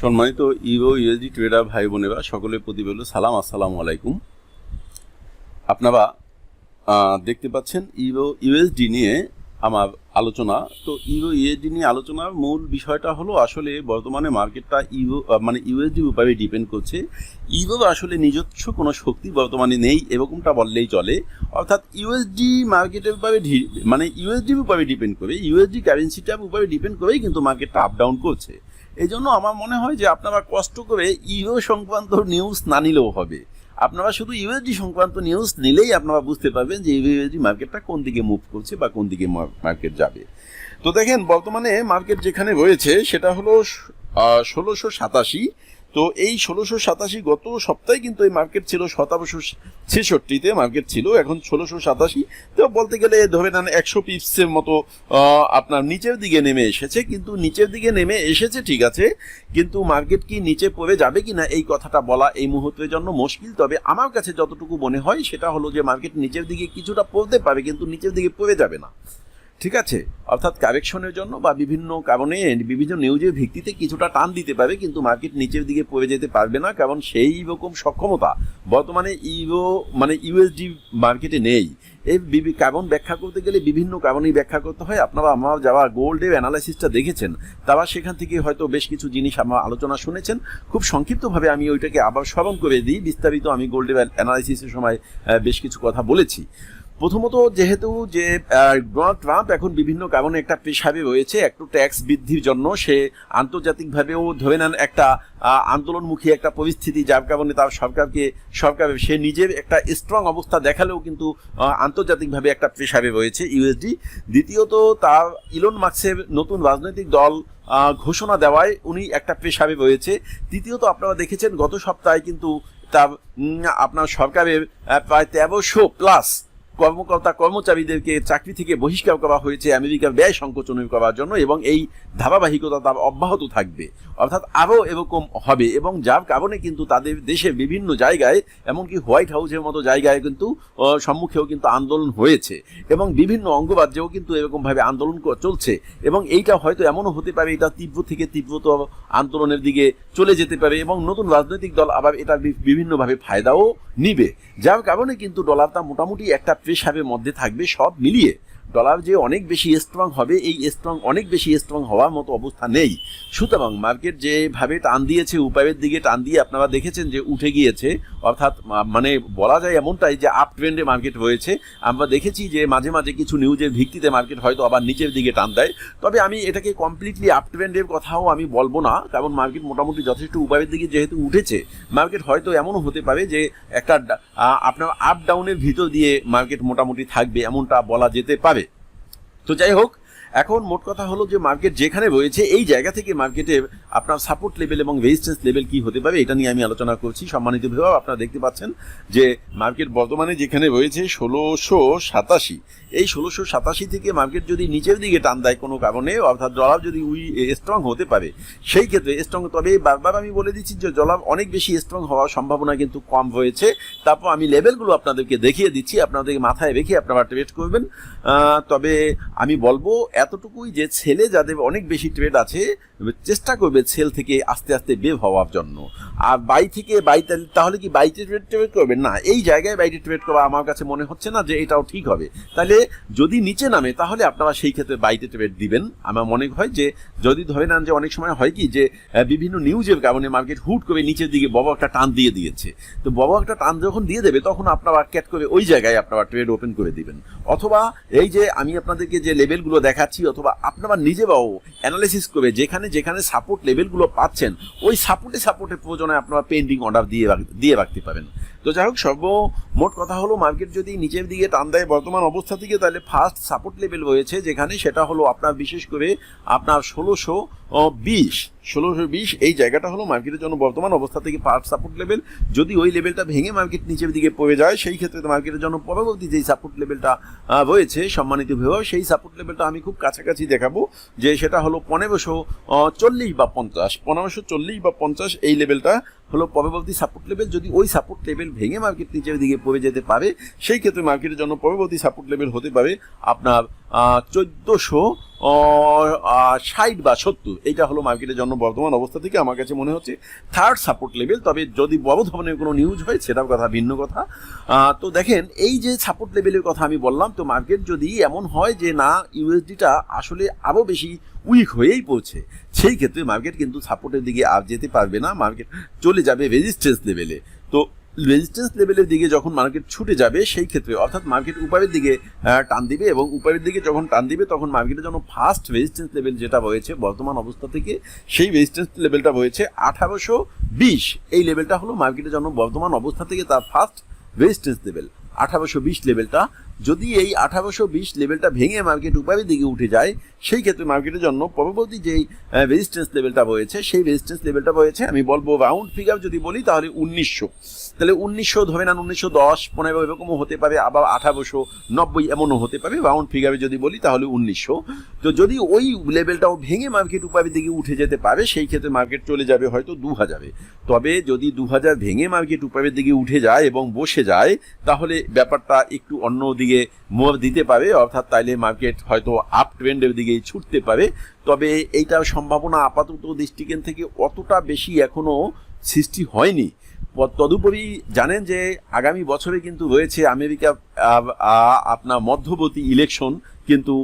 সম্মানিত Ivo USD tedder ভাই বোনেরা সকলের প্রতি বলল সালাম আসসালামু আলাইকুম। আপনারা দেখতে পাচ্ছেন ইভো ইউএসডি নিয়ে আমার আলোচনা। তো ইভো ইউএসডি নিয়ে আলোচনার মূল বিষয়টা হলো আসলে বর্তমানে মার্কেটটা আহ, মানে ইউএসডি উপরে ডিপেন্ড করছে। ইভো আসলে নিজস্ব কোনো শক্তি বর্তমানে নেই এরকমটা বললেই চলে। অর্থাৎ ইউএসডি মার্কেটের উপরে মানে ইউএসডির উপরে ডিপেন্ড করে ইউএসডি কারেন্সিটার উপরে ডিপেন্ড করেই কিন্তু মার্কেটটা আপ ডাউন করছে। এই জন্য আমার মনে হয় যে আপনারা কষ্ট করে ইউরো সংক্রান্ত নিউজ না নিলেও হবে। আপনারা শুধু ইউএসডি সংক্রান্ত নিউজ নিলেই আপনারা বুঝতে পারবেন যে ইউএসডি মার্কেটটা কোন দিকে মুভ করছে বা কোন দিকে মার্কেট যাবে। তো দেখেন, বর্তমানে মার্কেট যেখানে রয়েছে, সেটা হলো ষোলোশো সাতাশি। তো এই ষোলোশো সাতাশি গত সপ্তাহে কিন্তু এই মার্কেট ছিল শতাংশো ছেষট্টিতে মার্কেট ছিল এখন ষোলোশো সাতাশি। তো বলতে গেলে ধরে নেন একশো পিপসের মতো আপনার নিচের দিকে নেমে এসেছে, কিন্তু নিচের দিকে নেমে এসেছে ঠিক আছে, কিন্তু মার্কেট কি নিচে পড়ে যাবে কি না এই কথাটা বলা এই মুহূর্তের জন্য মুশকিল। তবে আমার কাছে যতটুকু মনে হয় সেটা হলো যে মার্কেট নিচের দিকে কিছুটা পড়তে পারে, কিন্তু নিচের দিকে পড়ে যাবে না। ঠিক আছে? অর্থাৎ কারেকশনের জন্য বা বিভিন্ন কারণে বিভিন্ন নিউজের ভিত্তিতে কিছুটা টান দিতে পারে, কিন্তু মার্কেট নিচের দিকে পড়ে যেতে পারবে না, কারণ সেই রকম সক্ষমতা বর্তমানে ইউরো মানে ইউএসডি মার্কেটে নেই। এই কারণ ব্যাখ্যা করতে গেলে বিভিন্ন কারণেই ব্যাখ্যা করতে হয়। আপনারা আমার যাওয়া গোল্ডের অ্যানালাইসিসটা দেখেছেন, তারা সেখান থেকে হয়তো বেশ কিছু জিনিস আমার আলোচনা শুনেছেন। খুব সংক্ষিপ্তভাবে আমি ওইটাকে আবার স্মরণ করে দিই। বিস্তারিত আমি গোল্ডের অ্যানালাইসিসের সময় বেশ কিছু কথা বলেছি। প্রথমত যেহেতু যে ডোনাল্ড ট্রাম্প এখন বিভিন্ন কারণে একটা পেশাবে রয়েছে, একটু ট্যাক্স বৃদ্ধির জন্য, সে আন্তর্জাতিকভাবেও ধরে নেন একটা আন্দোলনমুখী একটা পরিস্থিতি, যার কারণে তার সরকারকে, সরকার, সে নিজের একটা স্ট্রং অবস্থা দেখালেও কিন্তু আন্তর্জাতিকভাবে একটা প্রেশারে রয়েছে ইউএসডি দ্বিতীয়ত, তার ইলন মার্কসের নতুন রাজনৈতিক দল ঘোষণা দেওয়ায় উনি একটা পেশাবে রয়েছে। তৃতীয়ত, আপনারা দেখেছেন, গত সপ্তাহে কিন্তু তার আপনার সরকারের প্রায় তেরোশো প্লাস কর্মকর্তা কর্মচারীদেরকে চাকরি থেকে বহিষ্কার করা হয়েছে, আমেরিকার ব্যয় সংকোচন করার জন্য এবং এই ধারাবাহিকতা তার অব্যাহত থাকবে। অর্থাৎ আরও এরকম হবে এবং যার কারণে কিন্তু তাদের দেশের বিভিন্ন জায়গায়, এমনকি হোয়াইট হাউসের মতো জায়গায় কিন্তু সম্মুখেও কিন্তু আন্দোলন হয়েছে এবং বিভিন্ন অঙ্গরাজ্যেও কিন্তু এরকমভাবে আন্দোলন চলছে এবং এইটা হয়তো এমনও হতে পারে, এটা তীব্র থেকে তীব্রতর আন্দোলনের দিকে চলে যেতে পারে এবং নতুন রাজনৈতিক দল আবার এটা বিভিন্নভাবে ফায়দাও নিবে। যার কারণে কিন্তু ডলারটা মোটামুটি একটা প্রেসারের মধ্যে থাকবে সব মিলিয়ে ডলার যে অনেক বেশি স্ট্রং হবে, এই স্ট্রং অনেক বেশি স্ট্রং হওয়ার মতো অবস্থা নেই। সুতরাং মার্কেট যেভাবে টান দিয়েছে উপায়ের দিকে টান দিয়ে আপনারা দেখেছেন যে উঠে গিয়েছে। অর্থাৎ মানে বলা যায় এমনটাই যে আপ ট্রেন্ডে মার্কেট রয়েছে আমরা দেখেছি যে মাঝে মাঝে কিছু নিউজের ভিত্তিতে মার্কেট হয়তো আবার নিচের দিকে টান দেয়। তবে আমি এটাকে কমপ্লিটলি আপ ট্রেন্ডের কথাও আমি বলব না, কারণ মার্কেট মোটামুটি যথেষ্ট উপায়ের দিকে যেহেতু উঠেছে। মার্কেট হয়তো এমনও হতে পারে যে একটা আপনার আপ ডাউনের ভিতর দিয়ে মার্কেট মোটামুটি থাকবে, এমনটা বলা যেতে পারে। তো যাই হোক, এখন মোট কথা হলো যে মার্কেট যেখানে রয়েছে, এই জায়গা থেকে মার্কেটে আপনার সাপোর্ট লেভেল এবং রেজিস্ট্যান্স লেভেল কি হতে পারে, এটা নিয়ে আমি আলোচনা করছি। সম্মানিত বিভাগ, আপনারা দেখতে পাচ্ছেন যে মার্কেট বর্তমানে যেখানে রয়েছে ষোলোশো সাতাশি। এই ষোলোশো সাতাশি থেকে মার্কেট যদি নিচের দিকে টান দেয় কোনো কারণে, অর্থাৎ ডলার যদি উই স্ট্রং হতে পারে, সেই ক্ষেত্রে স্ট্রং তবে বারবার আমি বলে দিচ্ছি যে ডলার অনেক বেশি স্ট্রং হওয়ার সম্ভাবনা কিন্তু কম হয়েছে। তারপর আমি লেভেলগুলো আপনাদেরকে দেখিয়ে দিচ্ছি আপনাদেরকে মাথায় রেখে আপনারা ট্রেড করবেন। তবে আমি বলব, এতটুকুই যে ছেলে যাদের অনেক বেশি ট্রেড আছে চেষ্টা করবে সেল থেকে আস্তে আস্তে বের হওয়ার জন্য। আর বাই থেকে বাই তাহলে কি বাইতে ট্রেড ট্রেড করবেন না, এই জায়গায় বাইরে ট্রেড করা আমার কাছে মনে হচ্ছে না যে এটাও ঠিক হবে। তাহলে যদি নিচে নামে, তাহলে আপনারা সেই ক্ষেত্রে বাইতে ট্রেড দিবেন। আমার মনে হয় যে, যদি ধরে নেন যে অনেক সময় হয় কি যে বিভিন্ন নিউজের কারণে মার্কেট হুট করে নিচের দিকে বড় একটা টান দিয়ে দিয়েছে। তো বড় একটা টান যখন দিয়ে দেবে, তখন আপনারা ক্যাট করে ওই জায়গায় আপনারা ট্রেড ওপেন করে দিবেন। অথবা এই যে আমি আপনাদেরকে যে লেভেলগুলো দেখাচ্ছি, অথবা আপনারা নিজেরাও অ্যানালিসিস করে যেখানে যেখানে সাপোর্ট লেভেলগুলো পাচ্ছেন, ওই সাপোর্টে সাপোর্টে প্রয়োজনে আপনারা পেন্ডিং অর্ডার দিয়ে দিয়ে রাখতে পারেন তো যাই হোক, সর্ব মোট কথা হলো মার্কেট যদি নিচের দিকে টান দেয় বর্তমান অবস্থা থেকে, তাহলে ফার্স্ট সাপোর্ট লেভেল রয়েছে যেখানে, সেটা হলো আপনার বিশেষ করে আপনার ষোলোশো বিশ। ষোলোশো বিশ, এই জায়গাটা হলো মার্কেটের জন্য বর্তমান অবস্থা থেকে ফার্স্ট সাপোর্ট লেভেল যদি ওই লেভেলটা ভেঙে মার্কেট নিচের দিকে পড়ে যায়, সেই ক্ষেত্রে মার্কেটের জন্য পরবর্তী যেই সাপোর্ট লেভেলটা রয়েছে, সম্মানিত ভেবে সেই সাপোর্ট লেভেলটা আমি খুব কাছাকাছি দেখাবো, যে সেটা হলো পনেরোশো চল্লিশ বা পঞ্চাশ। পনেরোশো চল্লিশ বা পঞ্চাশ, এই লেভেলটা হলো পরবর্তী সাপোর্ট লেভেল যদি ওই সাপোর্ট লেভেল ভেঙে মার্কেট নিচের দিকে পড়ে যেতে পারে, সেই ক্ষেত্রে মার্কেটের জন্য পরবর্তী সাপোর্ট লেভেল হতে পারে আপনার চোদ্দোশো ষাট বা সত্তর। এইটা হলো মার্কেটের জন্য বর্তমান অবস্থা থেকে আমার কাছে মনে হচ্ছে থার্ড সাপোর্ট লেভেল তবে যদি বড় ধরনের কোনো নিউজ হয়, সেটাও কথা, ভিন্ন কথা। তো দেখেন, এই যে সাপোর্ট লেভেলের কথা আমি বললাম, তো মার্কেট যদি এমন হয় যে না ইউএসডিটা আসলে আরও বেশি উইক হয়েই পড়ছে, সেই ক্ষেত্রে মার্কেট কিন্তু সাপোর্টের দিকে আর যেতে পারবে না। মার্কেট চলে যাবে রেজিস্ট্যান্স লেভেলে তো রেজিস্ট্যান্স লেভেলের দিকে যখন মার্কেট ছুটে যাবে, সেই ক্ষেত্রে অর্থাৎ মার্কেট উপরের দিকে টান দিবে এবং উপরের দিকে যখন টান দিবে, তখন মার্কেটের জন্য ফার্স্ট রেজিস্ট্যান্স লেভেল যেটা রয়েছে, বর্তমান অবস্থা থেকে সেই রেজিস্ট্যান্স লেভেলটা রয়েছে আঠারোশো বিশ। এই লেভেলটা হলো মার্কেটের জন্য বর্তমান অবস্থা থেকে তার ফার্স্ট রেজিস্ট্যান্স লেভেল আঠারোশো বিশ লেভেলটা যদি এই আঠারোশো বিশ লেভেলটা ভেঙে মার্কেট উপরের দিকে উঠে যায়, সেই ক্ষেত্রে মার্কেটের জন্য পরবর্তী যেই রেজিস্ট্যান্স লেভেলটা রয়েছে, সেই রেজিস্ট্যান্স লেভেলটা রয়েছে, আমি বলব রাউন্ড ফিগার যদি বলি, তাহলে উনিশশো। তাহলে উনিশশো ধরে নেন, উনিশশো দশ, পনেরো, এরকমও হতে পারে, আবার আঠারোশো নব্বই, এমনও হতে পারে রাউন্ড ফিগারে যদি বলি, তাহলে উনিশশো। তো যদি ওই লেভেলটাও ভেঙে মার্কেট উপরের দিকে উঠে যেতে পারে, সেই ক্ষেত্রে মার্কেট চলে যাবে হয়তো দু হাজারে তবে যদি দু হাজার ভেঙে মার্কেট উপরের দিকে উঠে যায় এবং বসে যায়, তাহলে ব্যাপারটা একটু অন্য দিকে মোড় দিতে পারে, অর্থাৎ তাইলে মার্কেট হয়তো আপ ট্রেন্ডের দিকেই ছুটতে পারে। তবে এইটার সম্ভাবনা আপাতত দৃষ্টিকেন থেকে অতটা বেশি এখনও সৃষ্টি হয়নি। তদুপরি জানেন যে আগামী বছরে কিন্তু রয়েছে আমেরিকা আপনার মধ্যবর্তী ইলেকশন। কিন্তু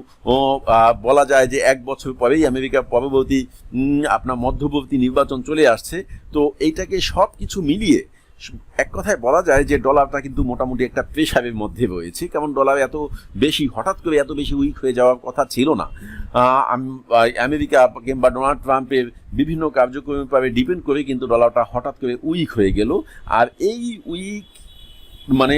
বলা যায় যে এক বছর পরেই আমেরিকা পরবর্তী আপনার মধ্যবর্তী নির্বাচন চলে আসছে। তো এইটাকে সব কিছু মিলিয়ে এক কথায় বলা যায় যে ডলারটা কিন্তু মোটামুটি একটা প্রেশারের মধ্যে রয়েছে। কারণ ডলার এত বেশি, হঠাৎ করে এত বেশি উইক হয়ে যাওয়ার কথা ছিল না। আমেরিকা কিংবা ডোনাল্ড ট্রাম্পের বিভিন্ন কার্যক্রমের ডিপেন্ড করে কিন্তু ডলারটা হঠাৎ করে উইক হয়ে গেল। আর এই উইক মানে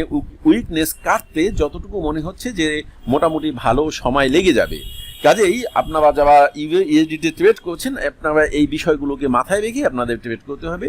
উইকনেস কাটতে যতটুকু মনে হচ্ছে যে মোটামুটি ভালো সময় লেগে যাবে। কাজেই আপনারা যারা ইউএসডিতে ট্রেড করছেন, আপনারা এই বিষয়গুলোকে মাথায় রেখে আপনাদের ট্রেড করতে হবে।